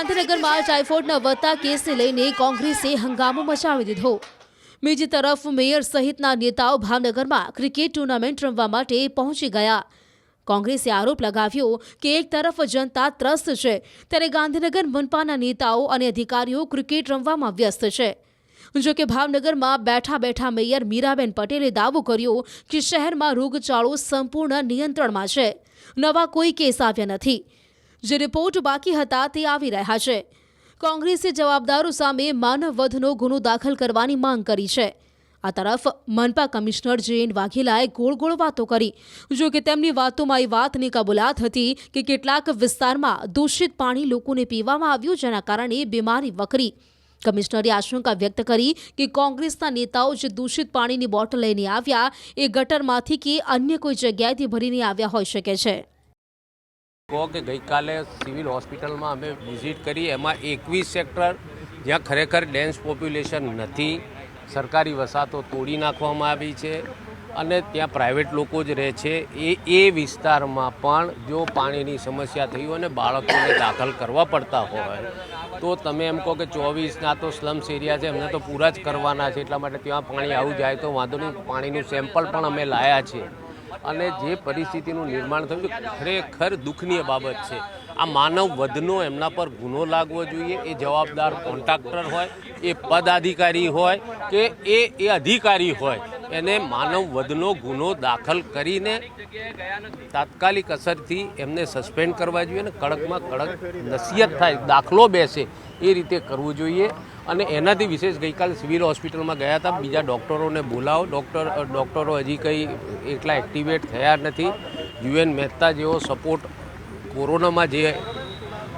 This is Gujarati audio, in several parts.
ગાંધીનગરમાં ટાઇફોઇડના વધતા કેસને લઈને કોંગ્રેસે હંગામો મચાવી દીધો. બીજી તરફ મેયર સહિતના નેતાઓ ભાવનગરમાં ક્રિકેટ ટુર્નામેન્ટ રમવા માટે પહોંચી ગયા. કોંગ્રેસે આરોપ લગાવ્યો કે એક તરફ જનતા ત્રસ્ત છે, ત્યારે ગાંધીનગર મનપાના નેતાઓ અને અધિકારીઓ ક્રિકેટ રમવામાં વ્યસ્ત છે. જો કે ભાવનગરમાં બેઠા બેઠા મેયર મીરાબેન પટેલે દાવો કર્યો કે શહેરમાં રોગચાળો સંપૂર્ણ નિયંત્રણમાં છે. નવા કોઈ કેસ આવ્યા નથી. જે રિપોર્ટ બાકી હતા તે આવી રહ્યા છે. કોંગ્રેસે જવાબદારો સામે માનવવધનો ગુનો દાખલ કરવાની માંગ કરી છે. આ તરફ મનપા કમિશનર જયંત વાઘેલાએ ગોળ ગોળ વાતો કરી. જો કે તેમની વાતોમાં એ વાતની કબૂલાત હતી કે કેટલાક વિસ્તારમાં દૂષિત પાણી લોકોને પીવામાં આવ્યું, જેના કારણે બીમારી વકરી. કમિશનરે આશંકા વ્યક્ત કરી કે કોંગ્રેસના નેતાઓ જે દૂષિત પાણીની બોટલ લઈને આવ્યા, એ ગટરમાંથી કે અન્ય કોઈ જગ્યાએથી ભરીને આવ્યા હોઈ શકે છે. કહો કે ગઈકાલે સિવિલ હોસ્પિટલમાં અમે વિઝિટ કરી, એમાં એકવીસ સેક્ટર જ્યાં ખરેખર ડેન્સ પોપ્યુલેશન નથી, સરકારી વસાતો તોડી નાખવામાં આવી છે અને ત્યાં પ્રાઇવેટ લોકો જ રહે છે. એ એ વિસ્તારમાં પણ જો પાણીની સમસ્યા થઈ હોય અને બાળકોને દાખલ કરવા પડતા હોય, તો તમે એમ કહો કે ચોવીસના તો સ્લમ્સ એરિયા છે, એમને તો પૂરા જ કરવાના છે, એટલા માટે ત્યાં પાણી આવું જાય તો વાંધો નહીં. પાણીનું સેમ્પલ પણ અમે લાયા છે. અને જે પરિસ્થિતિનું નિર્માણ થયું છે, ખરેખર દુઃખનીય બાબત છે. આ માનવ વધનો એમના પર ગુનો લાગવો જોઈએ. એ જવાબદાર કોન્ટ્રાક્ટર હોય, એ પદાધિકારી હોય કે એ એ અધિકારી હોય, એને માનવ વધનો ગુનો દાખલ કરીને તાત્કાલિક અસરથી એમને સસ્પેન્ડ કરવા જોઈએ અને કડકમાં કડક નસીહત થાય, દાખલો બેસે એ રીતે કરવું જોઈએ. અને એનાથી વિશેષ ગઈકાલે સિવિલ હોસ્પિટલમાં ગયા હતા. બીજા ડૉક્ટરોને બોલાવો. ડૉક્ટર ડૉક્ટરો હજી કંઈ એટલા એક્ટિવેટ થયા નથી. યુએન મહેતા જેવો સપોર્ટ કોરોનામાં જે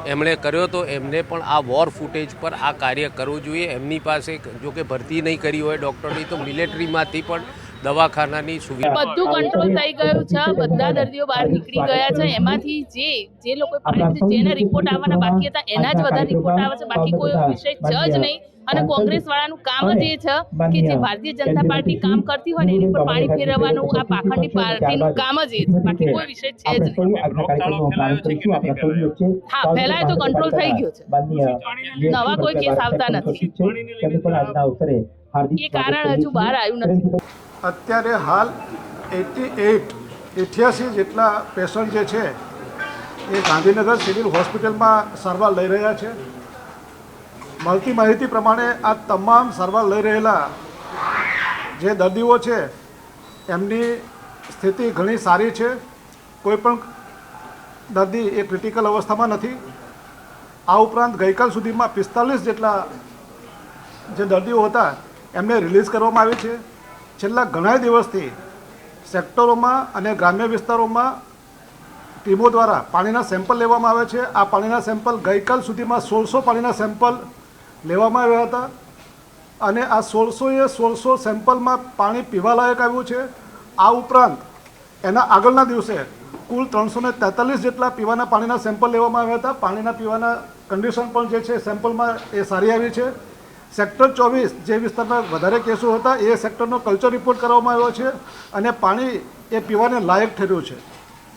એમણે કર્યો તો એમને પણ આ વોર ફૂટેજ પર આ કાર્ય કરવું જોઈએ. એમની પાસે જો કે ભરતી નહીં કરી હોય ડૉક્ટરની, તો મિલિટરીમાંથી પણ દવાખાનાની સુવિધા. બધું કંટ્રોલ થઈ ગયું છે. બધા દર્દીઓ બહાર નીકળી ગયા છે. એમાંથી જે જે લોકો જેને જેના રિપોર્ટ આવવાના બાકી હતા એના જ બધા રિપોર્ટ આવે છે. બાકી કોઈ વિષય છે જ નહીં. અને કોંગ્રેસ વાળાનું કામ જ એ છે કે જે ભારતીય જનતા પાર્ટી કામ કરતી હોય ને એની પર પાણી ફેરવવાનું આ પાખંડી પાર્ટીનું કામ જ એ છે. બાકી કોઈ વિષય છે જ નહીં. હા ફેલાય તો કંટ્રોલ થઈ ગયો છે. નવા કોઈ કેસ આવતા નથી. એ કારણ હજુ બહાર આવ્યું નથી. અત્યારે હાલ એટી એટ અઠ્યાસી જેટલા પેશન્ટ જે છે એ ગાંધીનગર સિવિલ હોસ્પિટલમાં સારવાર લઈ રહ્યા છે. મળતી માહિતી પ્રમાણે આ તમામ સારવાર લઈ રહેલા જે દર્દીઓ છે, એમની સ્થિતિ ઘણી સારી છે. કોઈ પણ દર્દી એ ક્રિટિકલ અવસ્થામાં નથી. આ ઉપરાંત ગઈકાલ સુધીમાં પિસ્તાલીસ જેટલા જે દર્દીઓ હતા, એમને રિલીઝ કરવામાં આવી છે. છેલ્લા ઘણા દિવસથી સેક્ટરોમાં અને ગ્રામ્ય વિસ્તારોમાં ટીમો દ્વારા પાણીના સેમ્પલ લેવામાં આવે છે. આ પાણીના સેમ્પલ ગઈકાલ સુધીમાં સોળસો પાણીના સેમ્પલ લેવામાં આવ્યા હતા. અને આ સોળસોએ સોળસો સેમ્પલમાં પાણી પીવાલાયક આવ્યું છે. આ ઉપરાંત એના આગળના દિવસે કુલ ત્રણસો ને તેતાલીસ જેટલા પીવાના પાણીના સેમ્પલ લેવામાં આવ્યા હતા. પાણીના પીવાના કન્ડિશન પણ જે છે સેમ્પલમાં એ સારી આવી છે. સેક્ટર ચોવીસ જે વિસ્તારમાં વધારે કેસો હતા, એ સેક્ટરનો કલ્ચર રિપોર્ટ કરવામાં આવ્યો છે અને પાણી એ પીવાને લાયક ઠર્યું છે.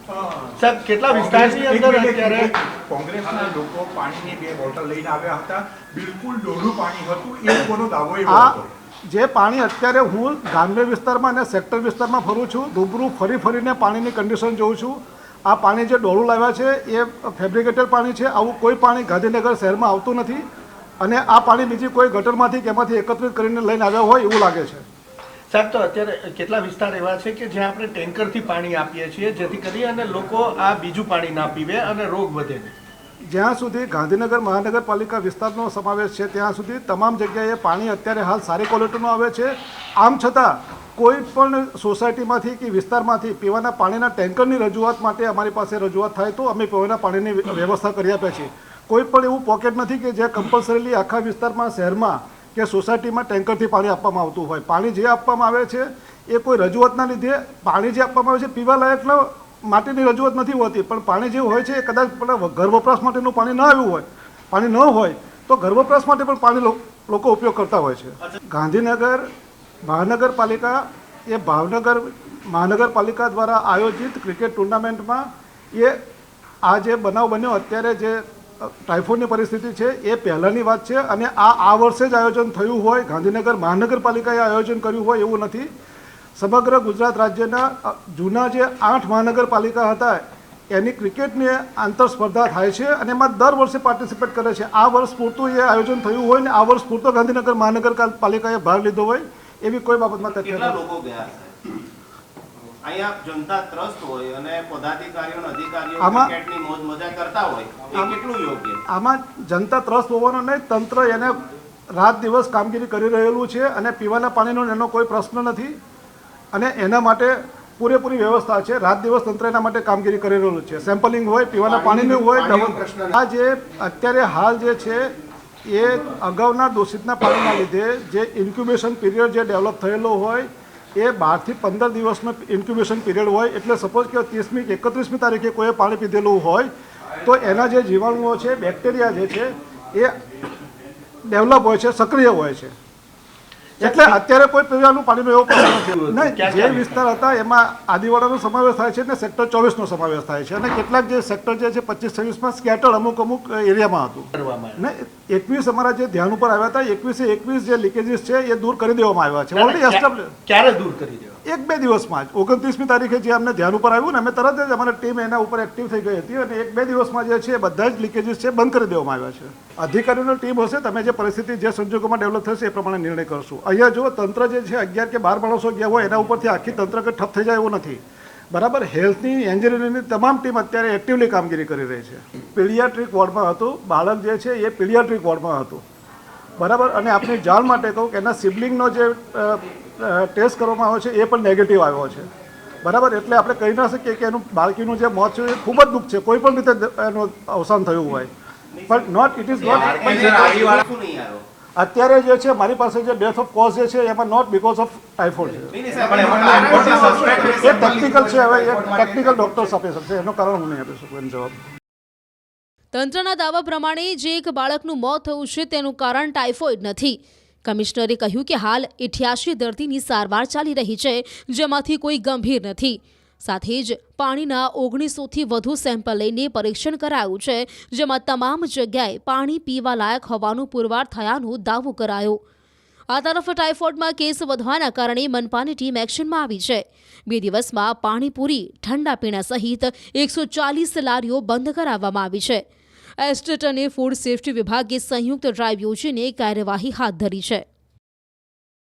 સાહેબ કેટલા વિસ્તારની અંદર અત્યારે? કોંગ્રેસના લોકો પાણીની બે બોટલ લઈને આવ્યા હતા. બિલકુલ ડોલું પાણી હતું. એ લોકોનો દાવો એવો હતો. જે પાણી અત્યારે હું ગ્રામ્ય વિસ્તારમાં અને સેક્ટર વિસ્તારમાં ફરું છું રૂબરૂ ફરી ફરીને પાણીની કન્ડિશન જોઉં છું. આ પાણી જે ડોળું લાવ્યા છે એ ફેબ્રિકેટેડ પાણી છે. આવું કોઈ પાણી ગાંધીનગર શહેરમાં આવતું નથી. અને આ પાણી બીજી કોઈ ગટરમાંથી કે એમાંથી એકત્રિત કરીને લઈને આવ્યા હોય એવું લાગે છે. સાહેબ, તો અત્યારે કેટલા વિસ્તાર એવા છે કે જ્યાં આપણે ટેન્કરથી પાણી આપીએ છીએ, જેથી કરી અને લોકો આ બીજું પાણી ના પીવે અને રોગ વધે જ્યાં સુધી ગાંધીનગર મહાનગરપાલિકા વિસ્તારનો સમાવેશ છે, ત્યાં સુધી તમામ જગ્યાએ પાણી અત્યારે હાલ સારી ક્વોલિટીનું આવે છે. આમ છતાં, કોઈ પણ સોસાયટીમાંથી કે વિસ્તારમાંથી પીવાના પાણીના ટેન્કરની રજૂઆત માટે અમારી પાસે રજૂઆત થાય તો અમે પીવાના પાણીની વ્યવસ્થા કરી આપીએ છીએ. કોઈ પણ એવું પોકેટ નથી કે જે કમ્પલસરીલી આખા વિસ્તારમાં, શહેરમાં કે સોસાયટીમાં ટેન્કરથી પાણી આપવામાં આવતું હોય. પાણી જે આપવામાં આવે છે, એ કોઈ રજૂઆતના લીધે પાણી જે આપવામાં આવે છે, પીવા લાયકના માટેની રજૂઆત નથી હોતી. પણ પાણી જે હોય છે, એ કદાચ ઘર વપરાશ માટેનું પાણી ન આવ્યું હોય, પાણી ન હોય, તો ઘર વપરાશ માટે પણ પાણી લોકો ઉપયોગ કરતા હોય છે. ગાંધીનગર મહાનગરપાલિકા એ ભાવનગર મહાનગરપાલિકા દ્વારા આયોજિત ક્રિકેટ ટુર્નામેન્ટમાં એ આ જે બનાવ બન્યો, અત્યારે જે ટાઇફોઇડની પરિસ્થિતિ છે એ પહેલાંની વાત છે અને આ આ વર્ષે જ આયોજન થયું હોય ગાંધીનગર મહાનગરપાલિકાએ આયોજન કર્યું હોય એવું નથી. સમગ્ર ગુજરાત રાજ્યના જૂના જે આઠ મહાનગરપાલિકા હતા એની ક્રિકેટની આંતર સ્પર્ધા થાય છે અને એમાં દર વર્ષે પાર્ટિસિપેટ કરે છે. આ વર્ષ પૂરતું એ આયોજન થયું હોય ને આ વર્ષ પૂરતો ગાંધીનગર મહાનગરપાલિકાએ ભાગ લીધો હોય એવી કોઈ બાબતમાં તથ્ય લોકો ગયા અહીંયા જનતા ત્રસ્ત હોય અને પદાધિકારીઓ અધિકારીઓ આમાં- ક્રિકેટની મોજ મજા કરતા હોય એ કેટલું યોગ્ય? આમાં જનતા ત્રસ્ત હોવાનો નહીં તંત્ર એને રાત દિવસ કામગીરી કરી રહેલું છે અને પીવાના પાણીનો એનો કોઈ પ્રશ્ન નથી અને એના માટે પૂરેપૂરી વ્યવસ્થા છે. રાત દિવસ તંત્ર એના માટે કામગીરી કરી રહેલું છે. સેમ્પલિંગ હોય પીવાના પાણીનું હોય આ જે અત્યારે હાલ જે છે એ અગાઉના દૂષિતના પાણીના લીધે જે ઇન્ક્યુબેશન પીરિયડ જે ડેવલપ થયેલો હોય એ બારથી પંદર દિવસનો ઇન્ક્યુબેશન પીરિયડ હોય, એટલે સપોઝ કે ત્રીસમી એકત્રીસમી તારીખે કોઈએ પાણી પીધેલું હોય, તો એના જે જીવાણુઓ છે બેક્ટેરિયા જે છે, એ ડેવલપ હોય છે, સક્રિય હોય છે. એટલે અત્યારે કોઈ પીવાનું પાણીનો એવો પ્રશ્ન નથી. જે વિસ્તાર હતા એમાં આદિવાડાનો સમાવેશ થાય છે ને સેક્ટર ચોવીસનો સમાવેશ થાય છે. અને કેટલાક જે સેક્ટર જે છે પચીસ છવ્વીસમાં સ્કેટર અમુક અમુક એરિયામાં હતું. ને એકવીસ અમારા જે ધ્યાન ઉપર આવ્યા હતા એકવીસે એકવીસ જે લીકેજીસ છે એ દૂર કરી દેવામાં આવ્યા છે. ઓલરેડી એસ્ટાબ્લિશ ક્યારે દૂર કરી દેવા એક બે દિવસમાં જ. ઓગણત્રીસમી તારીખે જે અમને ધ્યાન ઉપર આવ્યું ને, અમે તરત જ અમારી ટીમ એના ઉપર એક્ટિવ થઈ ગઈ હતી અને એક બે દિવસમાં જે છે એ બધા જ લીકેજીસ છે, બંધ કરી દેવામાં આવ્યા છે. અધિકારીઓની ટીમ હશે, તમે જે પરિસ્થિતિ જે સંજોગોમાં ડેવલપ થશે એ પ્રમાણે નિર્ણય કરશું. અહીંયા જો તંત્ર જે છે, અગિયાર કે બાર માણસો ગયા હોય, એના ઉપરથી આખી તંત્ર કંઈ ઠપ થઈ જાય એવું નથી. બરાબર? હેલ્થની એન્જિનિયરિંગની તમામ ટીમ અત્યારે એક્ટિવલી કામગીરી કરી રહી છે. પીડિયાટ્રિક વોર્ડમાં હતું, બાળક જે છે, એ પીડિયાટ્રિક વોર્ડમાં હતું. બરાબર? અને આપની જાણ માટે કહું કે એના સિબલિંગનો જે ટેસ્ટ કરવામાં આવ્યો છે એ પણ નેગેટિવ આવ્યો છે. બરાબર? એટલે આપણે કહી ના શકીએ કે એનું બાળકીનું જે મોત છે એ ખૂબ જ દુઃખ છે. કોઈ પણ રીતે એનું અવસાન થયું હોય. પણ નોટ ઇટ ઇઝ નોટ અત્યારે જે છે મારી પાસે જે ડેથ ઓફ કોઝ જે છે એમાં નોટ બીકોઝ ઓફ ટાઇફોઇડ છે. એ ટેકનિકલ છે હવે એ ટેકનિકલ ડોક્ટર્સ આપી શકશે એનું કારણ હું નહીં આપી શકું એનો જવાબ. તંત્રના દાવા પ્રમાણે જે એક બાળકનું મોત થયું છે તેનું કારણ ટાઇફોઇડ નથી. કમિશનરે કહ્યું કે હાલ ઇઠ્યાસી દર્દીની સારવાર ચાલી રહી છે, જેમાંથી કોઈ ગંભીર નથી. સાથે જ પાણીના ઓગણીસોથી વધુ સેમ્પલ લઈને પરીક્ષણ કરાયું છે, જેમાં તમામ જગ્યાએ પાણી પીવા લાયક હોવાનું પુરવાર થયાનો દાવો કરાયો. આ તરફ ટાઇફોઇડમાં કેસ વધવાના કારણે મનપાની ટીમ એક્શનમાં આવી છે. બે દિવસમાં પાણીપુરી, ઠંડા પીણા સહિત એકસો ચાલીસ લારીઓ બંધ કરાવવામાં આવી છે. એસ્ટેટ અને ફૂડ સેફ્ટી વિભાગે સંયુક્ત ડ્રાઈવ યોજીને કાર્યવાહી હાથ ધરી છે.